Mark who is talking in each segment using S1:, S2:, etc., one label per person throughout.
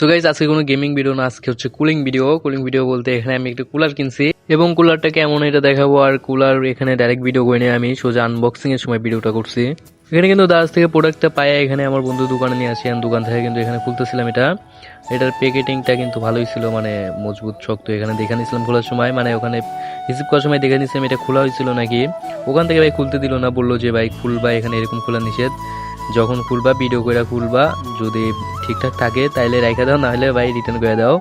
S1: So guys আজকে কোনো gaming video না, আজকে হচ্ছে কুলিং ভিডিও কুলিং ভিডিও বলতে এখানে আমি একটা কুলার কিনছি। এবং কুলারটা কেমন এটা দেখাবো, আর কুলার এখানে ডাইরেক্ট ভিডিও করে নিয়ে আমি সোজা আনবক্সিং এর সময় ভিডিওটা করছি। এখানে কিন্তু দাস থেকে প্রোডাক্টটা পাই এখানে আমার বন্ধু দোকানে নিয়ে আসি, আমি দোকান থেকে কিন্তু এখানে খুলতেছিলাম এটা। এটার প্যাকেটিংটা কিন্তু ভালোই ছিল মানে মজবুত, শক্ত। এখানে দেখে নিয়েছিলাম খোলার সময় মানে ওখানে রিসিভ করার সময় দেখে নিয়েছিলাম এটা খোলা হয়েছিল নাকি। ওখান থেকে ভাই খুলতে দিল না, বলল যে ভাই খুলবা, এখানে এরকম খোলা নিষেধ। যখন খুলবা ভিডিও করে খুলবা, যদি ঠিকঠাক থাকে, তাইলে রেখে দাও, নাহলে ভাই রিটার্ন করে দাও।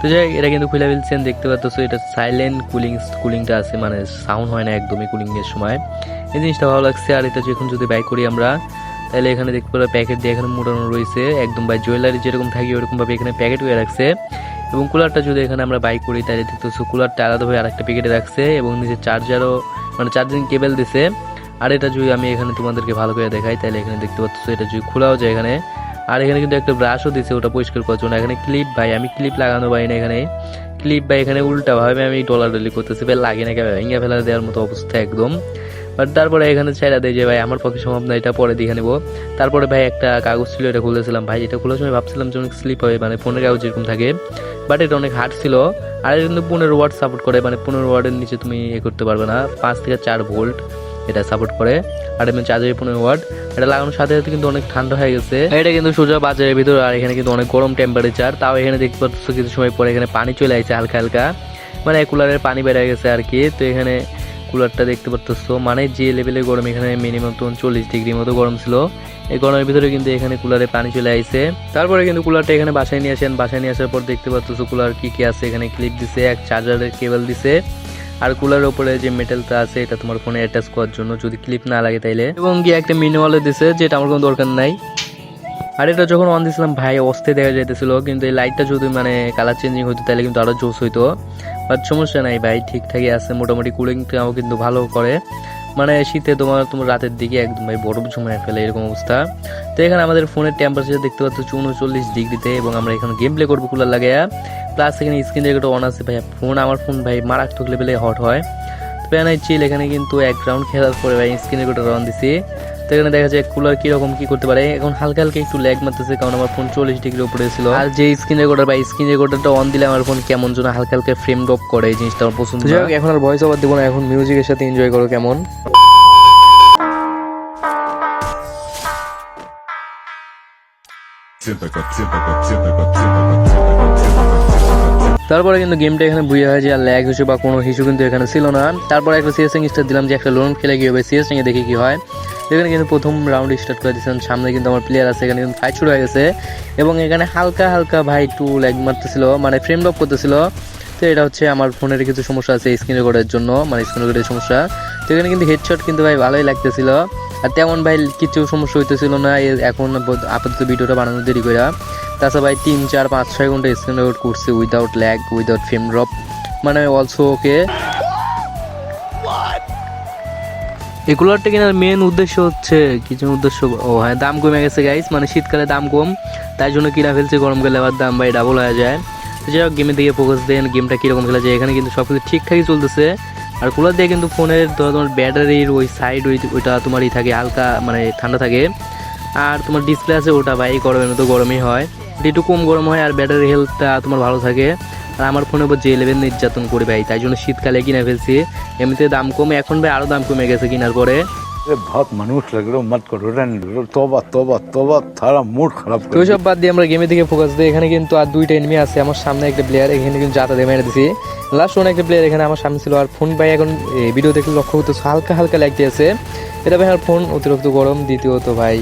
S1: তো যাই এটা কিন্তু খুলে ফেলছেন, দেখতে পাচ্ছ এটা সাইলেন্ট কুলিং কুলিংটা আছে মানে সাউন্ড হয় না একদমই কুলিং এর সময়। এই জিনিসটা ভালো লাগছে, আর এটা যখন যদি বাই করি আমরা তাহলে এখানে দেখতে পারো প্যাকেট দিয়ে এখানে মোটানো রয়েছে। একদম ভাই জুয়েলারি যেরকম থাকে ওরকম ভাবে এখানে প্যাকেট হয়ে রাখছে। এবং কুলারটা যদি এখানে আমরা বাই করি তাহলে দেখতেছো কুলারটা আলাদাভাবে আরেকটা প্যাকেটে রাখছে, এবং নিচে চার্জারও মানে চার্জিং কেবল দিছে। আর এটা যদি আমি এখানে তোমাদেরকে ভালো করে দেখাই, তাহলে এখানে দেখতে পাচ্ছ এটা যদি খোলাও যায় এখানে। আর এখানে কিন্তু একটা ব্রাশও দিছে, ওটা পরিষ্কার করার জন্য। এখানে ক্লিপ ভাই, আমি ক্লিপ লাগানো পাই না এখানে। ক্লিপ ভাই, এখানে উল্টাভাবে আমি ডলার ডলি করতেছি, ভাই, লাগে না কেন? ভেঙে ফেলা দেওয়ার মতো অবস্থা একদম। বাট তারপরে এখানে ছেড়া দেয় যে, ভাই, আমার পক্ষে সম্ভব না, এটা পরে দেখে নেব। তারপরে ভাই, একটা কাগজ ছিল, এটা খুলেছিলাম। ভাই, এটা খোলার সময় ভাবছিলাম যে অনেক স্লিপ হবে মানে ফোনের কাগজ এরকম থাকে। বাট এটা অনেক হার্ড ছিল। আর এটা কিন্তু পনেরো ওয়ার্ড সাপোর্ট করে মানে পনেরো ওয়ার্ডের নিচে তুমি এ করতে পারবে না। পাঁচ থেকে চার ভোল্ট এটা সাপোর্ট করে। আর এমনি চার্জার পনেরো ওয়াট এটা লাগানোর সাথে সাথে কিন্তু অনেক ঠান্ডা হয়ে গেছে। এটা কিন্তু সোজা বাজারের ভিতর, আর এখানে কিন্তু অনেক গরম টেম্পারেচার তাও এখানে দেখতে পাচ্ছ কিছু সময় পরে এখানে পানি চলে আসছে হালকা হালকা। মানে কুলারের পানি বেড়ে গেছে আর কি। তো এখানে কুলারটা দেখতে পাচ্ছ। মানে যে লেভেলের গরম এখানে মিনিমাম তখন চল্লিশ ডিগ্রি মতো গরম ছিল। এই গরমের ভিতরে কিন্তু এখানে কুলারে পানি চলে আইছে তারপরে কিন্তু কুলারটা এখানে বাসায় নিয়ে আসেন। বাসায় নিয়ে আসার পর দেখতে পাচ্ছ কুলার কি কি আছে। এখানে ক্লিপ দিছে, এক চার্জারের কেবল দিছে। আর কুলার উপরে যে মেটালটা আছে, এটা তোমার ফোনে অ্যাটাচ করার জন্য। যদি ক্লিপ না লাগে তাইলে। এবং গিয়ে একটা মিনিমালে দিছে, যেটা আমার কোনো দরকার নাই। আর এটা যখন অন দিয়েছিলাম ভাই অস্থে দেখা যাইতেছিল। কিন্তু এই লাইটটা যদি মানে কালার চেঞ্জিং হতো তাহলে কিন্তু আরও জোস হইতো। বাট সমস্যা নাই, ভাই, ঠিকঠাকই আছে। মোটামুটি কুলিংটাও কিন্তু ভালো করে। মানে শীতে তোমার তোমার রাতের দিকে একদম ভাই বরফ ঝুমায় ফেলে, এরকম অবস্থা। তো এখানে আমাদের ফোনের টেম্পারেচার দেখতে পাচ্ছ উনচল্লিশ ডিগ্রিতে, এবং আমরা এখানে গেম প্লে করব কুলার লাগাইয়া প্লাস এখানে স্ক্রিন রেকর্ড অন আছে ভাই ফোন আমার ফোন ভাই মারাত্মক লেভেলে হট হয়। প্যানাই চিল এখানে কিন্তু এক রাউন্ড খেলার পরে ভাই স্ক্রিন রেকর্ডার অন দিছি। তো এখানে দেখা যায় কুলার কীরকম কি করতে পারে? এখন হালকা হালকা একটু ল্যাগ মারতেছে কারণ আমার ফোন চল্লিশ ডিগ্রি উপরে ছিল। আর যে স্ক্রিন রেকর্ডার বা স্ক্রিন রেকর্ডারটা অন দিলে আমার ফোন কেমন যেন হালকা হালকা ফ্রেম ড্রপ করে এই জিনিসটা আমার পছন্দ যাই হোক এখন আর ভয়েস ওভার দেবো না এখন মিউজিকের সাথে এনজয় করো কেমন. তারপরে কিন্তু গেমটা এখানে বুঝে হয় যে আর ল্যাগ হয়েছে বা কোনো ইস্যু কিন্তু এখানে ছিল না। তারপরে একটা সিএসএং স্টার দিলাম যে একটা লোন খেলে গিয়ে হবে? সিএসএং এ দেখি কি হয়। এখানে কিন্তু প্রথম রাউন্ড স্টার্ট করে দিয়েছেন সামনে কিন্তু আমার প্লেয়ার আছে, এখানে কিন্তু ফাইট শুরু হয়ে গেছে। এবং এখানে হালকা হালকা ভাই একটু ল্যাগ মারতেছিল মানে ফ্রেম ড্রপ করতেছিল। তো এটা হচ্ছে আমার ফোনের কিছু সমস্যা আছে স্ক্রিন রেকর্ডের জন্য মানে স্ক্রিন রেকর্ডের সমস্যা। তো এখানে কিন্তু হেডশট কিন্তু ভাই ভালোই লাগতেছিল। আর তেমন ভাই কিছু সমস্যা হইতেছিল না এখন আপাতত ভিডিওটা বানানো দেরি করে তাছাড়া ভাই তিন, চার, পাঁচ, ছয় ঘণ্টা স্ক্রিন রেকর্ড করছে without lag without frame drop মানে অলসো ওকে এই কুলারটা কেনার মেন উদ্দেশ্য হচ্ছে কিছু উদ্দেশ্য, ও হ্যাঁ দাম কমে গেছে গাইস মানে শীতকালে দাম কম, তাই জন্য কিনা ফেলছে গরমকালে আবার দাম ভাই ডাবল হয়ে যায়। যাই হোক গেমের দিকে ফোকাস দেন গেমটা কীরকম খেলা যায় এখানে কিন্তু সব কিছু ঠিকঠাকই চলতেছে। আর কুলার দিয়ে কিন্তু ফোনের ধরো তোমার ব্যাটারির ওই সাইড ওই ওইটা তোমারই থাকে, হালকা মানে ঠান্ডা থাকে। আর তোমার ডিসপ্লে আছে, ওটা ভাই গরমের মতো গরমই হয়। একটু কম গরম হয়, আর ব্যাটারি হেলথটা তোমার ভালো থাকে। আর আমার ফোনের উপর যে লেভেল নির্যাতন করে ভাই তাই জন্য শীতকালে কিনে ফেলছি। এমনিতে দাম কমে এখন ভাই আরও দাম কমে গেছে কেনার পরে।
S2: মানুষ
S1: মুড
S2: খারাপ
S1: সব বাদ দিয়ে আমরা গেমে ফোকাস দিই। এখানে কিন্তু আর আছে আমার সামনে একটা প্লেয়ার এখানে কিন্তু লাস্ট প্লেয়ার এখানে আমার সামনে ছিল আর ফোন ভাই এখন ভিডিও লক্ষ্য করতে হালকা হালকা এটা ভাই আর ফোন অতিরিক্ত গরম দ্বিতীয়ত ভাই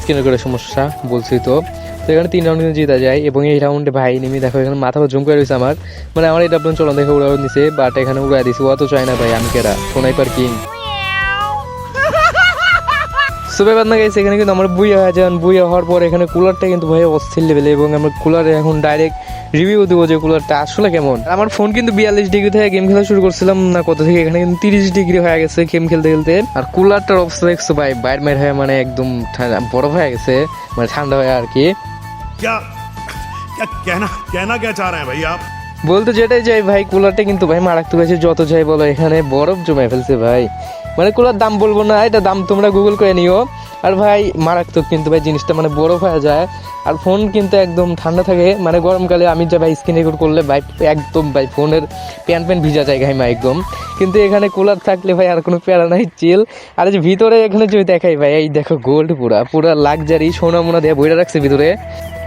S1: স্ক্রিনের করে সমস্যা বলছি তো। তো এখানে তিন রাউন্ড কিন্তু জিতা যায় এবং এই রাউন্ডে ভাই নেমে দেখো এখানে মাথা জুম করে রয়েছে আমার। মানে আমার এটা আপনার চলন দেখে উড়াও নিছে বাট এখানে উড়াই দিছি অত চাই না ভাই আমি কেরা সোনাইপার কিং। সুবে বাদ না গেছে এখানে কিন্তু আমার বুইয়া হয়ে যান। বুইয়া হওয়ার পর এখানে কুলারটা কিন্তু ভাই অস্থির লেভেলে এবং আমরা কুলারে এখন ডাইরেক্ট রিভিউ দেবো যে কুলারটা আসলে কেমন। আমার ফোন কিন্তু বিয়াল্লিশ ডিগ্রি থেকে গেম খেলা শুরু করছিলাম না কত থেকে এখানে কিন্তু তিরিশ ডিগ্রি হয়ে গেছে গেম খেলতে খেলতে। আর কুলারটার অবস্থা দেখছ ভাই বাইর মাইর হয়ে মানে একদম বরফ হয়ে গেছে মানে ঠান্ডা হয়ে আর কি।
S3: क्या क्या कहना कहना क्या चाह रहे हैं भाई आप
S1: বলতে যেটাই যাই ভাই কুলারটা কিন্তু ভাই মারাত্মক হয়েছে যত যাই বলো এখানে বরফ জমে ফেলছে ভাই মানে কুলার দাম বলবো না এটা দাম তোমরা গুগল করে নিও আর ভাই মারাত্মক কিন্তু ভাই জিনিসটা মানে বরফ হয়ে যায় আর ফোন কিন্তু একদম ঠান্ডা থাকে মানে গরমকালে আমি যে ভাই স্ক্রিন রেকর্ড করলে ভাই একদম ভাই ফোনের প্যান প্যান ভিজা যায় ঘাইমা একদম কিন্তু এখানে কুলার থাকলে ভাই আর কোনো প্যারা নাই চিল আর যে ভিতরে এখানে যদি দেখাই ভাই, এই দেখো গোল্ড পুরা পুরা লাগজারি সোনা মোনা দিয়ে বইটা রাখছে ভিতরে।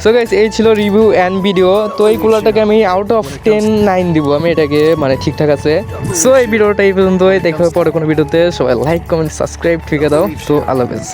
S1: সো গাইস এই ছিল রিভিউ অ্যান্ড ভিডিও তো এই কুলারটাকে আমি আউট অফ টেন নাইন দিব, আমি এটাকে মানে ঠিকঠাক আছে। সো এই ভিডিওটা এই পর্যন্তই, দেখো পরে কোনো ভিডিওতে। সবাই লাইক কমেন্ট সাবস্ক্রাইব ঠিক দাও তো আল্লাহ হাফেজ।